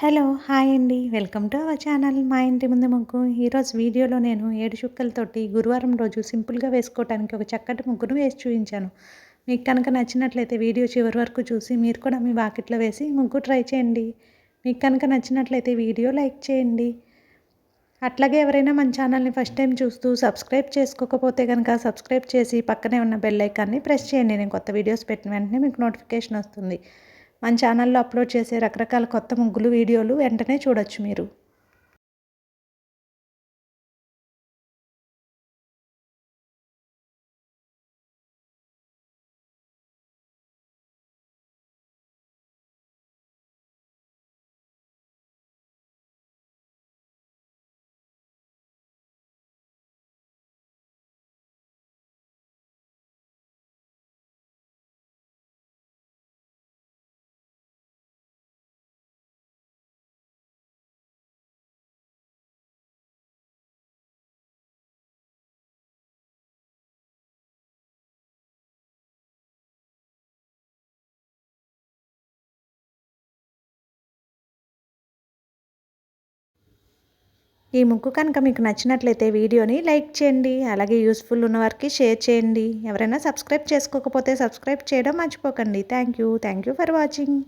Hello hi అండి. Welcome to our channel. మా ఇంటి ముందు ముగ్గు. ఈరోజు వీడియోలో నేను ఏడు చుక్కలతోటి గురువారం రోజు సింపుల్గా వేసుకోవడానికి ఒక చక్కటి ముగ్గును వేసి చూపించాను. మీకు కనుక నచ్చినట్లయితే వీడియో చివరి వరకు చూసి మీరు కూడా మీ వాకిట్లో వేసి ముగ్గు ట్రై చేయండి. మీకు కనుక నచ్చినట్లయితే వీడియో లైక్ చేయండి. అట్లాగే ఎవరైనా మన ఛానల్ని ఫస్ట్ టైం చూస్తూ సబ్స్క్రైబ్ చేసుకోకపోతే కనుక సబ్స్క్రైబ్ చేసి పక్కనే ఉన్న బెల్ ఐకాన్ని ప్రెస్ చేయండి. నేను కొత్త వీడియోస్ పెట్టిన వెంటనే మీకు నోటిఫికేషన్ వస్తుంది. మన ఛానల్లో అప్లోడ్ చేసే రకరకాల కొత్త ముగ్గులు వీడియోలు వెంటనే చూడొచ్చు మీరు. ఈ ముగ్గు కనుక మీకు నచ్చినట్లయితే వీడియోని లైక్ చేయండి అలాగే యూస్ఫుల్ ఉన్న వారికి షేర్ చేయండి. ఎవరైనా సబ్స్క్రైబ్ చేసుకోకపోతే సబ్స్క్రైబ్ చేయడం మర్చిపోకండి. Thank you. Thank you for watching.